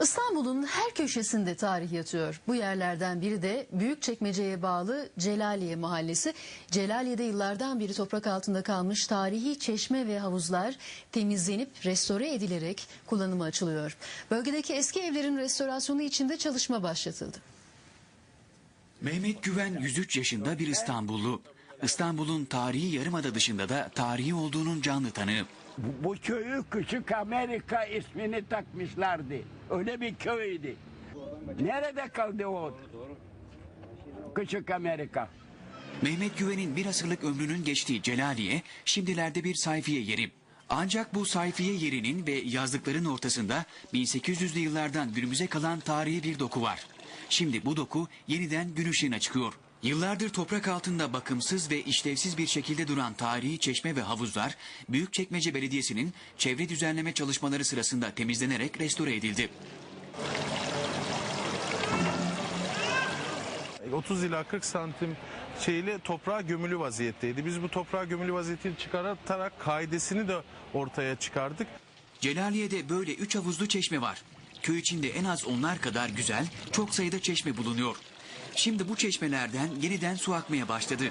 İstanbul'un her köşesinde tarih yatıyor. Bu yerlerden biri de Büyükçekmece'ye bağlı Celaliye Mahallesi. Celaliye'de yıllardan beri toprak altında kalmış tarihi çeşme ve havuzlar temizlenip restore edilerek kullanıma açılıyor. Bölgedeki eski evlerin restorasyonu için de çalışma başlatıldı. Mehmet Güven 103 yaşında bir İstanbullu. İstanbul'un tarihi yarımada dışında da tarihi olduğunun canlı tanığı. Bu, bu köyü Küçük Amerika ismini takmışlardı. Öyle bir köydü. Nerede kaldı o? Küçük Amerika. Mehmet Güven'in bir asırlık ömrünün geçtiği Celaliye şimdilerde bir sayfiye yeri. Ancak bu sayfiye yerinin ve yazlıkların ortasında 1800'lü yıllardan günümüze kalan tarihi bir doku var. Şimdi bu doku yeniden gün ışığına çıkıyor. Yıllardır toprak altında bakımsız ve işlevsiz bir şekilde duran tarihi çeşme ve havuzlar Büyükçekmece Belediyesi'nin çevre düzenleme çalışmaları sırasında temizlenerek restore edildi. 30 ila 40 santim şeyle toprağa gömülü vaziyetteydi. Biz bu toprağa gömülü vaziyetini çıkartarak kaidesini de ortaya çıkardık. Celaliye'de böyle üç havuzlu çeşme var. Köy içinde en az onlar kadar güzel çok sayıda çeşme bulunuyor. Şimdi bu çeşmelerden yeniden su akmaya başladı.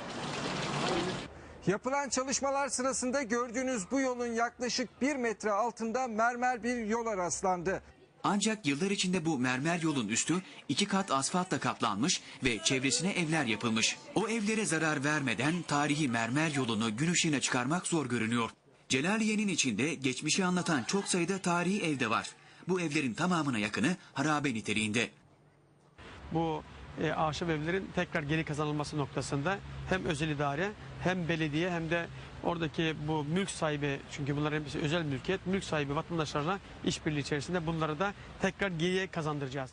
Yapılan çalışmalar sırasında gördüğünüz bu yolun yaklaşık bir metre altında mermer bir yola rastlandı. Ancak yıllar içinde bu mermer yolun üstü iki kat asfaltla kaplanmış ve çevresine evler yapılmış. O evlere zarar vermeden tarihi mermer yolunu gün ışığına çıkarmak zor görünüyor. Celaliye'nin içinde geçmişi anlatan çok sayıda tarihi ev de var. Bu evlerin tamamına yakını harabe niteliğinde. bu e, ahşap evlerin tekrar geri kazanılması noktasında hem özel idare hem belediye hem de oradaki bu mülk sahibi çünkü bunların hepsi özel mülkiyet mülk sahibi vatandaşlarla işbirliği içerisinde bunları da tekrar geriye kazandıracağız.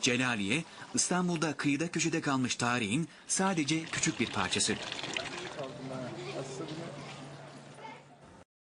Celaliye İstanbul'da kıyıda köşede kalmış tarihin sadece küçük bir parçası.